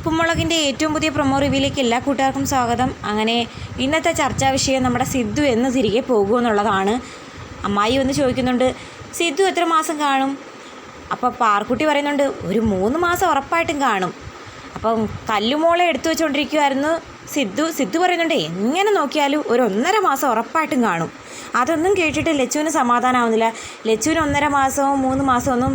ഉപ്പുമുളകിന്റെ ഏറ്റവും പുതിയ പ്രൊമോ റിവ്യൂയിലേക്ക് എല്ലാ കൂട്ടുകാർക്കും സ്വാഗതം. അങ്ങനെ ഇന്നത്തെ ചർച്ചാ വിഷയം നമ്മുടെ സിദ്ധു എന്ന് തിരികെ പോകുമെന്നുള്ളതാണ് അമ്മായി വന്ന് ചോദിക്കുന്നുണ്ട് സിദ്ധു എത്ര മാസം കാണും? അപ്പോൾ പാർക്കുട്ടി പറയുന്നുണ്ട് ഒരു മൂന്ന് മാസം ഉറപ്പായിട്ടും കാണും. അപ്പം കല്ലുമോളെ എടുത്തു വെച്ചുകൊണ്ടിരിക്കുമായിരുന്നു സിദ്ധു. സിദ്ധു പറയുന്നുണ്ട് എങ്ങനെ നോക്കിയാലും ഒരു ഒന്നര മാസം ഉറപ്പായിട്ടും കാണും. അതൊന്നും കേട്ടിട്ട് ലച്ചുവിന് സമാധാനമാവുന്നില്ല ലച്ചുവിന് ഒന്നര മാസവും മൂന്ന് മാസമോ ഒന്നും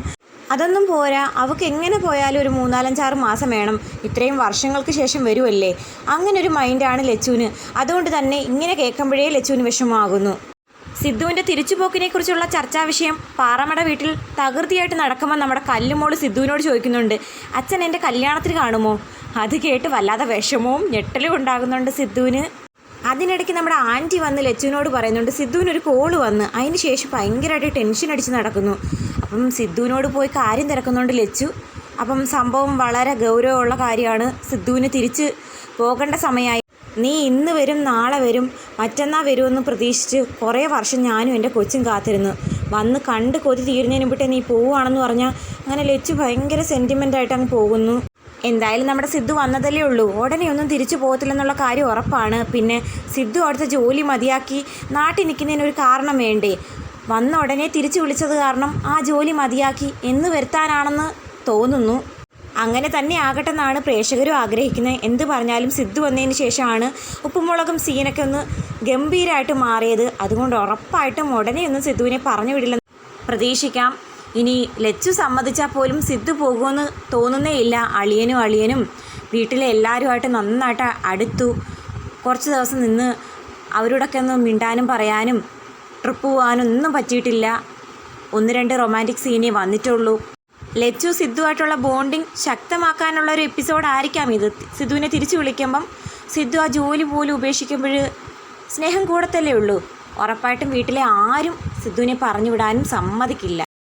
അതൊന്നും പോരാ. അവൾക്ക് എങ്ങനെ പോയാലും ഒരു മൂന്നാലഞ്ചാറ് മാസം വേണം. ഇത്രയും വർഷങ്ങൾക്ക് ശേഷം വരുമല്ലേ അങ്ങനെ ഒരു മൈൻഡാണ് ലച്ചുവിന്. അതുകൊണ്ട് തന്നെ ഇങ്ങനെ കേൾക്കുമ്പോഴേ ലച്ചുവിന് വിഷമമാകുന്നു. സിദ്ധുവിന്റെ തിരിച്ചുപോക്കിനെക്കുറിച്ചുള്ള ചർച്ചാ വിഷയം പാറമട വീട്ടിൽ തകൃതിയായിട്ട് നടക്കുമ്പോൾ നമ്മുടെ കല്ലുമോൾ സിദ്ധുവിനോട് ചോദിക്കുന്നുണ്ട്. അച്ഛൻ എന്റെ കല്യാണത്തിന് കാണുമോ? അത് കേട്ട് വല്ലാതെ വിഷമവും ഞെട്ടലും ഉണ്ടാകുന്നുണ്ട് സിദ്ധുവിന്. അതിനിടയ്ക്ക് നമ്മുടെ ആന്റി വന്ന് ലച്ചുവിനോട് പറയുന്നുണ്ട് സിദ്ധുവിനൊരു കോൾ വന്ന്. അതിന് ശേഷം ഭയങ്കരമായിട്ട് ടെൻഷൻ അടിച്ച് നടക്കുന്നു. അപ്പം സിദ്ധുവിനോട് പോയി കാര്യം തിരക്കുന്നുണ്ട് ലച്ചു. അപ്പം സംഭവം വളരെ ഗൗരവമുള്ള കാര്യമാണ്. സിദ്ധുവിന് തിരിച്ച് പോകേണ്ട സമയമായി. നീ ഇന്ന് വരും നാളെ വരും മറ്റന്നാ വരുമെന്ന് പ്രതീക്ഷിച്ച് കുറേ വർഷം ഞാനും എന്റെ കൊച്ചും കാത്തിരുന്നു. വന്ന് കണ്ട് കൊതി തീരുന്നതിന് മുമ്പിട്ട് നീ പോവുകയാണെന്ന് പറഞ്ഞാൽ അങ്ങനെ ലച്ചു ഭയങ്കര സെന്റിമെന്റായിട്ട് അങ്ങ് പോകുന്നു. എന്തായാലും നമ്മുടെ സിദ്ധു വന്നതല്ലേ ഉള്ളൂ. ഉടനെ ഒന്നും തിരിച്ചു പോകത്തില്ലെന്നുള്ള കാര്യം ഉറപ്പാണ്. പിന്നെ സിദ്ധു അവിടുത്തെ ജോലി മതിയാക്കി നാട്ടിൽ നിൽക്കുന്നതിന് ഒരു കാരണം വേണ്ടേ? വന്ന ഉടനെ തിരിച്ചു വിളിച്ചത് കാരണം ആ ജോലി മതിയാക്കി എന്ന് വരുത്താനാണെന്ന് തോന്നുന്നു. അങ്ങനെ തന്നെ ആകട്ടെ എന്നാണ് പ്രേക്ഷകരും ആഗ്രഹിക്കുന്നത്. എന്ത് പറഞ്ഞാലും സിദ്ധു വന്നതിന് ശേഷമാണ് ഉപ്പുമുളകും സീനൊക്കെ ഒന്ന് ഗംഭീരമായിട്ട് മാറിയത്. അതുകൊണ്ട് ഉറപ്പായിട്ടും ഉടനെ ഒന്നും സിദ്ധുവിനെ പറഞ്ഞു വിടില്ലെന്ന് പ്രതീക്ഷിക്കാം. ഇനി ലച്ചു സമ്മതിച്ചാൽ പോലും സിദ്ധു പോകുമെന്ന് തോന്നുന്നേ ഇല്ല അളിയനും അളിയനും വീട്ടിലെ എല്ലാവരുമായിട്ട് നന്നായിട്ട് അടുത്തു. കുറച്ച് ദിവസം നിന്ന് അവരോടൊക്കെ ഒന്ന് മിണ്ടാനും പറയാനും ട്രിപ്പ് പോകാനൊന്നും പറ്റിയിട്ടില്ല. ഒന്ന് രണ്ട് റൊമാന്റിക് സീനേ വന്നിട്ടുള്ളൂ. ലച്ചു സിദ്ധുവായിട്ടുള്ള ബോണ്ടിങ് ശക്തമാക്കാനുള്ള ഒരു എപ്പിസോഡ് ആയിരിക്കാം ഇത്. സിദ്ധുവിനെ തിരിച്ചു വിളിക്കുമ്പം സിദ്ധു ആ ജോലി പോലും ഉപേക്ഷിക്കുമ്പോൾ സ്നേഹം കൂടത്തല്ലേ ഉള്ളൂ. ഉറപ്പായിട്ടും വീട്ടിലെ ആരും സിദ്ധുവിനെ പറഞ്ഞു വിടാനും സമ്മതിക്കില്ല.